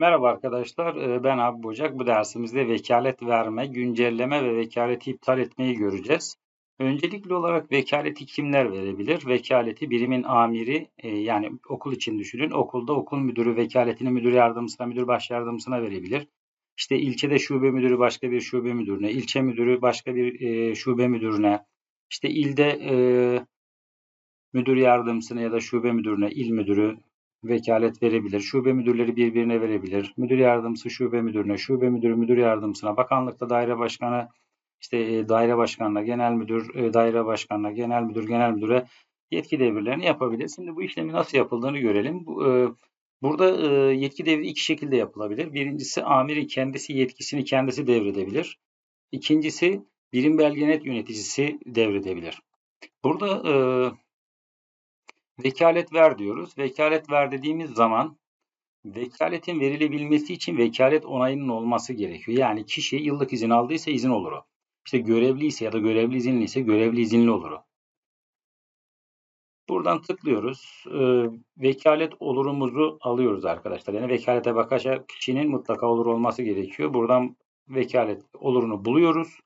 Merhaba arkadaşlar, e, ben Abi Bocak. Bu dersimizde vekalet verme, güncelleme ve vekaleti iptal etmeyi göreceğiz. Öncelikli olarak vekaleti kimler verebilir? Vekaleti birimin amiri, e, yani okul için düşünün. Okulda okul müdürü vekaletini müdür yardımcısına, müdür baş yardımcısına verebilir. İşte ilçede şube müdürü başka bir şube müdürüne, ilçe müdürü başka bir e, şube müdürüne, işte ilde müdür yardımcısına ya da şube müdürüne, il müdürü, vekalet verebilir. Şube müdürleri birbirine verebilir. Müdür yardımcısı şube müdürüne, şube müdürü müdür yardımcısına, bakanlıkta daire başkanı işte e, daire başkanına, genel müdür, e, daire başkanına, genel müdür, genel müdüre yetki devirlerini yapabilir. Şimdi bu işlemi nasıl yapıldığını görelim. E, burada yetki devri iki şekilde yapılabilir. Birincisi amirin kendisi yetkisini kendisi devredebilir. İkincisi birim belgenet yöneticisi devredebilir. Burada Vekalet ver diyoruz. Vekalet ver dediğimiz zaman vekaletin verilebilmesi için vekalet onayının olması gerekiyor. Yani kişi yıllık izin aldıysa izin olur o. İşte görevliyse ya da görevli izinli ise görevli izinli olur o. Buradan tıklıyoruz. Ee, vekalet olurumuzu alıyoruz arkadaşlar. Yani vekalete bakacak kişinin mutlaka olur olması gerekiyor. Buradan vekalet olurunu buluyoruz.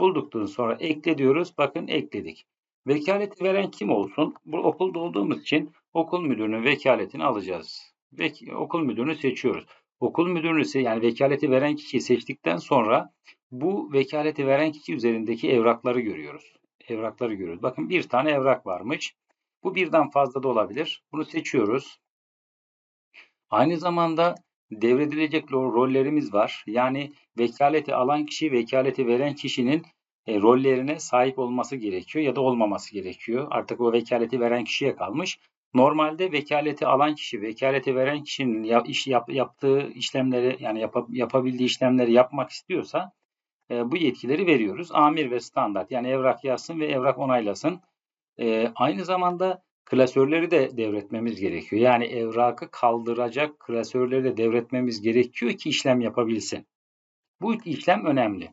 Bulduktan sonra ekle diyoruz. Bakın ekledik. Vekaleti veren kim olsun? Bu okulda olduğumuz için okul müdürünün vekaletini alacağız. Ve okul müdürünü seçiyoruz. Okul müdürünü yani vekaleti veren kişiyi seçtikten sonra bu vekaleti veren kişi üzerindeki evrakları görüyoruz. Evrakları görüyoruz. Bakın bir tane evrak varmış. Bu birden fazla da olabilir. Bunu seçiyoruz. Aynı zamanda devredilecek rollerimiz var. Yani vekaleti alan kişi, vekaleti veren kişinin e, rollerine sahip olması gerekiyor ya da olmaması gerekiyor. Artık o vekaleti veren kişiye kalmış. Normalde vekaleti alan kişi, vekaleti veren kişinin yap, iş yap, yaptığı işlemleri yani yap, yapabildiği işlemleri yapmak istiyorsa e, bu yetkileri veriyoruz. Amir ve standart yani evrak yazsın ve evrak onaylasın. E, aynı zamanda klasörleri de devretmemiz gerekiyor. Yani evrakı kaldıracak klasörleri de devretmemiz gerekiyor ki işlem yapabilsin. Bu işlem önemli.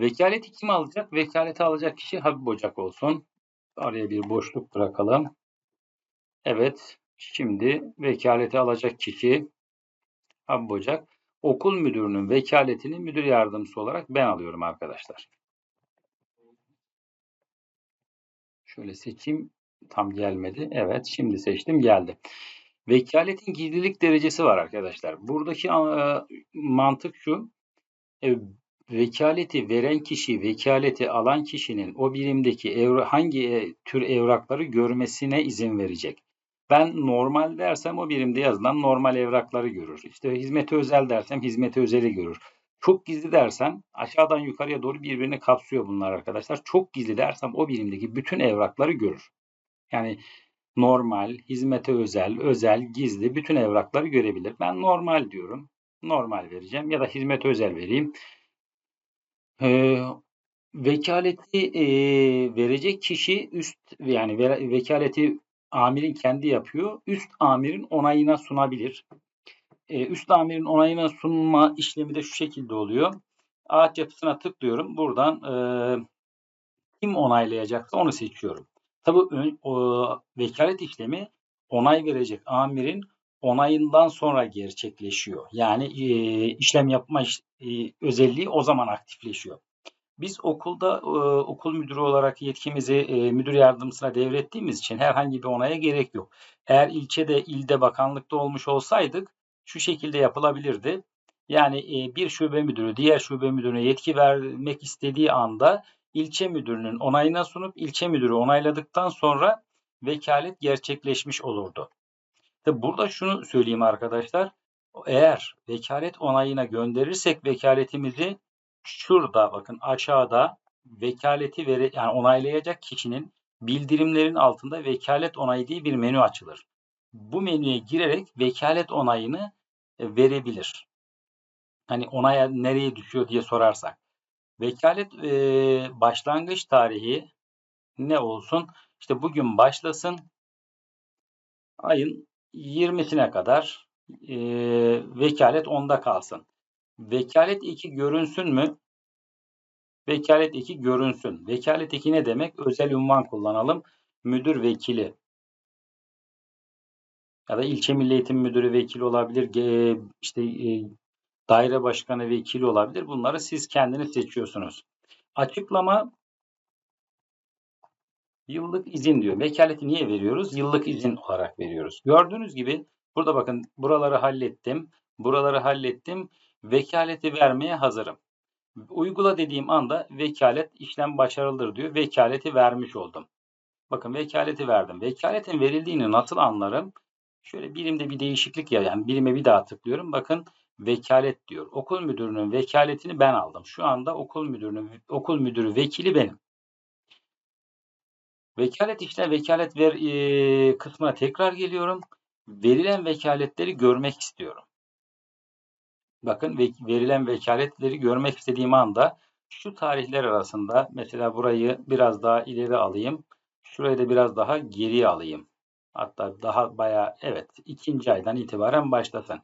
Vekaleti kim alacak? Vekaleti alacak kişi Habib Ocak olsun. Araya bir boşluk bırakalım. Evet. Şimdi vekaleti alacak kişi Habib Ocak. Okul müdürünün vekaletini müdür yardımcısı olarak ben alıyorum arkadaşlar. Şöyle seçeyim. Tam gelmedi. Evet. Şimdi seçtim. Geldi. Vekaletin gizlilik derecesi var arkadaşlar. Buradaki e, mantık şu. E, vekaleti veren kişi, vekaleti alan kişinin o birimdeki evra, hangi e, tür evrakları görmesine izin verecek. Ben normal dersem o birimde yazılan normal evrakları görür. İşte hizmete özel dersem hizmete özeli görür. Çok gizli dersem aşağıdan yukarıya doğru birbirini kapsıyor bunlar arkadaşlar. Çok gizli dersem o birimdeki bütün evrakları görür. Yani normal, hizmete özel, özel, gizli bütün evrakları görebilir. Ben normal diyorum. Normal vereceğim ya da hizmete özel vereyim. Vekaleti, eee, verecek kişi üst yani ve vekaleti amirin kendi yapıyor. Üst amirin onayına sunabilir. Eee, üst amirin onayına sunma işlemi de şu şekilde oluyor. Ağaç yapısına tıklıyorum. Buradan eee, kim onaylayacaksa onu seçiyorum. Tabi o vekalet işlemi onay verecek amirin onayından sonra gerçekleşiyor. Yani e, işlem yapma iş, e, özelliği o zaman aktifleşiyor. Biz okulda e, okul müdürü olarak yetkimizi e, müdür yardımcısına devrettiğimiz için herhangi bir onaya gerek yok. Eğer ilçede, ilde, bakanlıkta olmuş olsaydık şu şekilde yapılabilirdi. Yani e, bir şube müdürü diğer şube müdürüne yetki vermek istediği anda ilçe müdürünün onayına sunup ilçe müdürü onayladıktan sonra vekalet gerçekleşmiş olurdu. Tabi burada şunu söyleyeyim arkadaşlar. Eğer vekalet onayına gönderirsek vekaletimizi şurada bakın aşağıda vekaleti vere, yani onaylayacak kişinin bildirimlerin altında vekalet onayı diye bir menü açılır. Bu menüye girerek vekalet onayını e, verebilir. Hani onaya nereye düşüyor diye sorarsak. Vekalet e, başlangıç tarihi ne olsun? İşte bugün başlasın. Ayın 20'sine kadar e, vekalet onda kalsın. Vekalet 2 görünsün mü? Vekalet 2 görünsün. Vekalet 2 ne demek? Özel ünvan kullanalım. Müdür vekili. Ya da ilçe milli eğitim müdürü vekili olabilir. işte e, daire başkanı vekili olabilir. Bunları siz kendiniz seçiyorsunuz. Açıklama yıllık izin diyor. Vekaleti niye veriyoruz? Yıllık izin olarak veriyoruz. Gördüğünüz gibi burada bakın buraları hallettim. Buraları hallettim. Vekaleti vermeye hazırım. Uygula dediğim anda vekalet işlem başarılıdır diyor. Vekaleti vermiş oldum. Bakın vekaleti verdim. Vekaletin verildiğini nasıl anlarım? Şöyle birimde bir değişiklik ya yani birime bir daha tıklıyorum. Bakın vekalet diyor. Okul müdürünün vekaletini ben aldım. Şu anda okul müdürünün okul müdürü vekili benim. Vekalet işte vekalet ver e, kısmına tekrar geliyorum. Verilen vekaletleri görmek istiyorum. Bakın ve, verilen vekaletleri görmek istediğim anda şu tarihler arasında mesela burayı biraz daha ileri alayım. Şurayı da biraz daha geriye alayım. Hatta daha bayağı evet ikinci aydan itibaren başlasın.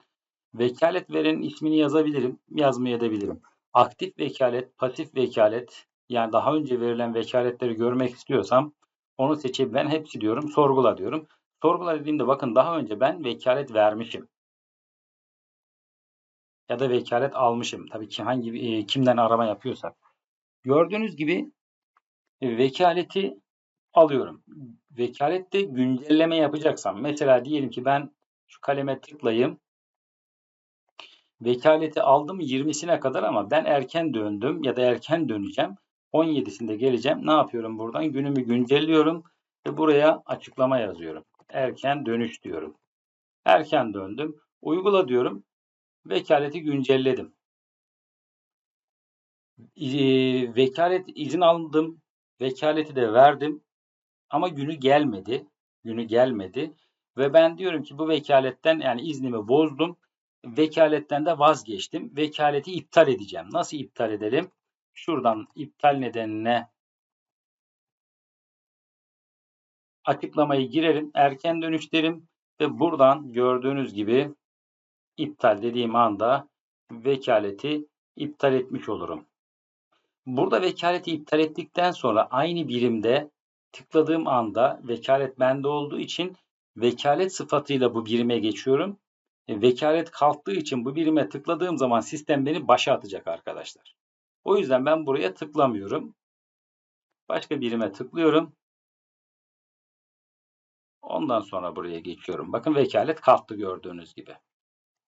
Vekalet verenin ismini yazabilirim, yazmayabilirim. Aktif vekalet, pasif vekalet yani daha önce verilen vekaletleri görmek istiyorsam onu seçip ben hepsi diyorum, sorgula diyorum. Sorgula dediğimde bakın daha önce ben vekalet vermişim. Ya da vekalet almışım. Tabii ki hangi e, kimden arama yapıyorsak. Gördüğünüz gibi e, vekaleti alıyorum. Vekalette güncelleme yapacaksam mesela diyelim ki ben şu kaleme tıklayayım. Vekaleti aldım 20'sine kadar ama ben erken döndüm ya da erken döneceğim. 17'sinde geleceğim. Ne yapıyorum buradan? Günümü güncelliyorum ve buraya açıklama yazıyorum. Erken dönüş diyorum. Erken döndüm. Uygula diyorum. Vekaleti güncelledim. Ee, vekalet izin aldım. Vekaleti de verdim. Ama günü gelmedi. Günü gelmedi. Ve ben diyorum ki bu vekaletten yani iznimi bozdum. Vekaletten de vazgeçtim. Vekaleti iptal edeceğim. Nasıl iptal edelim? Şuradan iptal nedenine açıklamayı girerim. Erken dönüş derim. Ve buradan gördüğünüz gibi iptal dediğim anda vekaleti iptal etmiş olurum. Burada vekaleti iptal ettikten sonra aynı birimde tıkladığım anda vekalet bende olduğu için vekalet sıfatıyla bu birime geçiyorum. Vekalet kalktığı için bu birime tıkladığım zaman sistem beni başa atacak arkadaşlar. O yüzden ben buraya tıklamıyorum. Başka birime tıklıyorum. Ondan sonra buraya geçiyorum. Bakın vekalet kalktı gördüğünüz gibi.